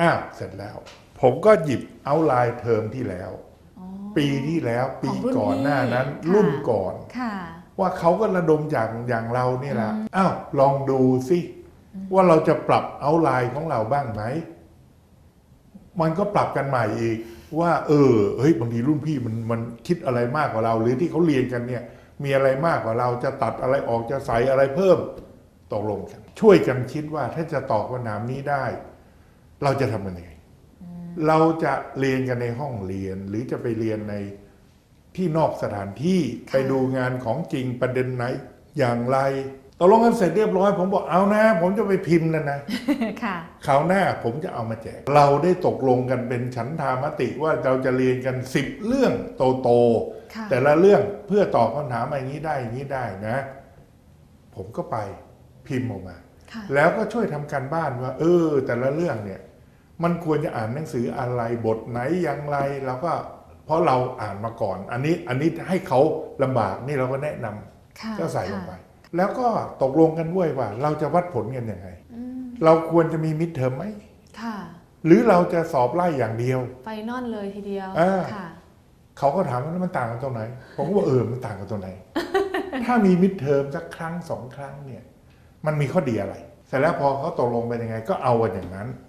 อ้าวเสร็จแล้ว ผมก็หยิบเอาไลน์เทอมที่แล้วอ๋อปีที่แล้วปีของรุ่นก่อนหน้านั้นพี่ค่ะรุ่นก่อนค่ะว่าเขาก็ระดมจากอย่างเราเนี่ยแหละอืมอ้าวลองดูสิว่าเราจะปรับเอาไลน์ของเราบ้างไหมมันก็ปรับกันใหม่อีก ว่า เออเฮ้ยบางทีรุ่นพี่มันมันคิดอะไรมากกว่าเรา หรือที่เขาเรียนกันเนี่ย มีอะไรมากกว่าเราจะตัดอะไรออกจะใส่อะไรเพิ่มตกลงกันช่วยกันคิดว่าถ้าจะตอบคำถามนี้ได้ เราจะทำยังไงเราจะเรียนกันในห้องเรียน หรือจะไปเรียนในที่นอกสถานที่ค่ะไปดูงานของจริงประเด็นไหน อย่างไรตกลงกันเสร็จเรียบร้อย ผมบอกเอานะ ผมจะไปพิมพ์แล้วนะค่ะคราวหน้าผมจะเอามาแจก เราได้ตกลงกันเป็นฉันทามติว่าเราจะเรียนกันสิบเรื่องโตค่ะๆแต่ละเรื่องเพื่อตอบคำถามอย่างนี้ได้อย่างนี้ได้นะ ผมก็ไปพิมพ์ออกมาค่ะแล้วก็ช่วยทำการบ้านว่า เออ แต่ละเรื่องเนี่ย มันควรจะอ่านหนังสืออะไรบทไหนอย่างไรเราก็เพราะเราอ่านมาก่อน อันนี้อันนี้ให้เขาลำบากนี่เราก็แนะนำค่ะก็ใส่ลงไปค่ะแล้วก็ตกลงกันด้วยว่า เราจะวัดผลกันยังไงอืมเราควรจะมีมิดเทอมไหมค่ะหรือเราจะสอบไล่อย่างเดียวไฟนอลเลยทีเดียวอ่าค่ะเขาก็ถามว่าแล้วมันต่างกันตรงไหน ผมก็บอกเออมันต่างกันตรงไหน ถ้ามีมิดเทอมสักครั้งสองครั้งเนี่ย มันมีข้อดีอะไร เสร็จแล้วพอเขาตกลงเป็นยังไง ก็เอากันอย่างนั้น